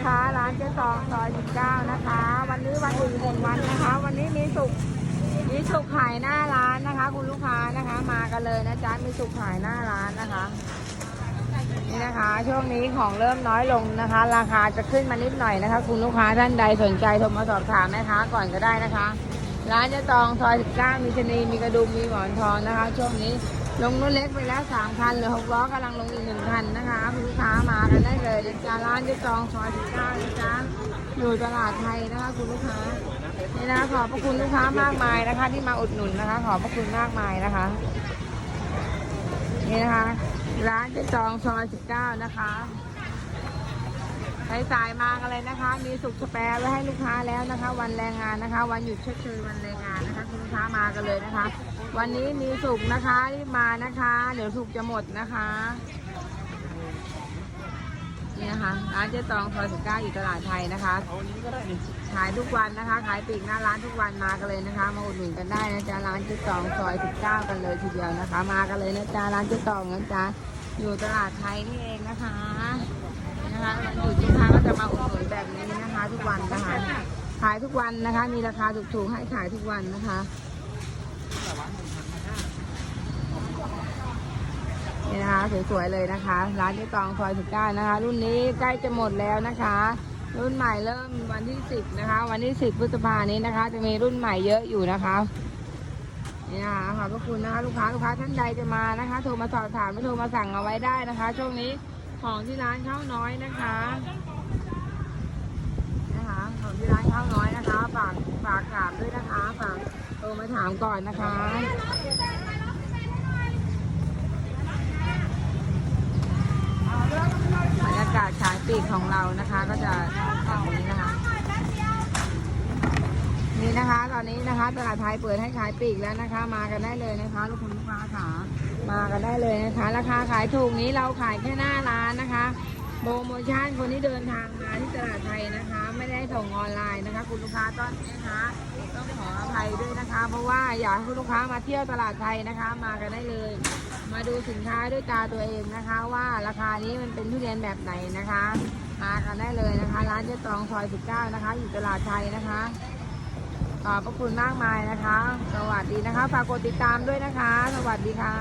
นะคะ ร้านเจ๊ตองซอย19 นะคะ วันนี้วันอื่นหนึ่งวันนะคะ วันนี้มีสุกมีสุกขายหน้าร้านนะคะ คุณลูกค้านะคะ มากันเลยนะจ๊ะมีสุกขายหน้าร้านนะคะนี่นะคะช่วงนี้ของเริ่มน้อยลงนะคะ ราคาจะขึ้นมานิดหน่อยนะคะ คุณลูกค้าท่านใดสนใจโทรมาสอบถามแม่ค้าก่อนก็ได้นะคะ ร้านเจะตองซอย19มีชนีมีกระดุมมีหมอนทองนะคะ ช่วงนี้ ลงรถเล็กไปแล้ว3คันเหลือ6ล้อกำลังลงอีกหนึ่งคันนะคะคุณลูกค้ามากันได้เลยนะจ๊ะร้านจะจองซอย19นะจ๊ะอยู่ตลาดไทยนะคะคุณลูกค้านี่นะคะขอบพระคุณลูกค้ามากมายนะคะ ที่มาอุดหนุนนะคะ ขอบพระคุณมากมายนะคะ นี่นะคะ ร้านเจ๊จองซอย19นะคะ สายๆมากันเลยนะคะ มีสุกสแปรไว้ให้ลูกค้าแล้วนะคะ วันแรงงานนะคะ วันหยุดชดเชยวันแรงงานนะคะคุณลูกค้ามากันเลยนะคะ วันนี้มีสุกนะคะรีบมานะคะ เดี๋ยวสุกจะหมดนะคะนี่นะคะร้านเจ๊ตองซอย19อยู่ตลาดไทยนะคะขายทุกวันนะคะ ขายปีกหน้าร้านทุกวันมากันเลยนะคะ มาอุดหนุนกันได้นะจ๊ะร้านเจ๊ตองซอย19กันเลยทีเดียวนะคะ มากันเลยนะจ๊ะร้านเจ๊ตองนะจ๊ะอยู่ตลาดไทยนี่เองนะคะนะคะวันหยุด ทุกวันนะคะ มีราคาถูกๆให้ขายทุกวันนะคะนี่นะคะสวยๆเลยนะคะ ร้านเจ๊ตองซอย19นะคะ รุ่นนี้ใกล้จะหมดแล้วนะคะ รุ่นใหม่เริ่มวันที่10นะคะ วันที่10พฤษภานี้นะคะ จะมีรุ่นใหม่เยอะอยู่นะคะนี่นะคะขอบพระคุณนะคะลูกค้าลูกค้าท่านใดจะมานะคะ โทรมาสอบถามไม่โทรมาสั่งเอาไว้ได้นะคะ ช่วงนี้ของที่ร้านเข้าน้อยนะคะของที่ร้านข้าวน้อยนะคะฝากฝากถามด้วยนะคะฝากโท รมาถามก่อนนะคะ บรรยากาศขายปลีกของเรานะคะ ก็จะแบบนี้นะคะ นี่นะคะ ตอนนี้นะคะตลาดไทยเปิดให้ขายปลีกแล้วนะคะ มากันได้เลยนะคะ ลูกคุณลูกค้าขามากันได้เลยนะคะ ราคาขายถูกนี้เราขายแค่หน้าร้านนะคะโปรโมชั่นคนที่เดินทางมาที่ตลาดไทยนะคะ ไม่ได้ส่งออนไลน์นะคะ คุณลูกค้าต้อนนะคะ ต้องขออ ยด้วยนะคะ เพราะว่าอยากให้ลูกค้ามาเที่ยวตลาดไทยนะคะ มากันได้เลย มาดูสินค้าด้วยตาตัวเองนะคะ ว่าราคานี้มันเป็นทุเรียนแบบไหนนะคะ มากันได้เลยนะคะ ร้านเจ๊ตองซอย 19 นะคะ อยู่ตลาดไทยนะคะขอบพระคุณมากมายนะคะ สวัสดีนะคะ ฝากกดติดตามด้วยนะคะ สวัสดีค่ะ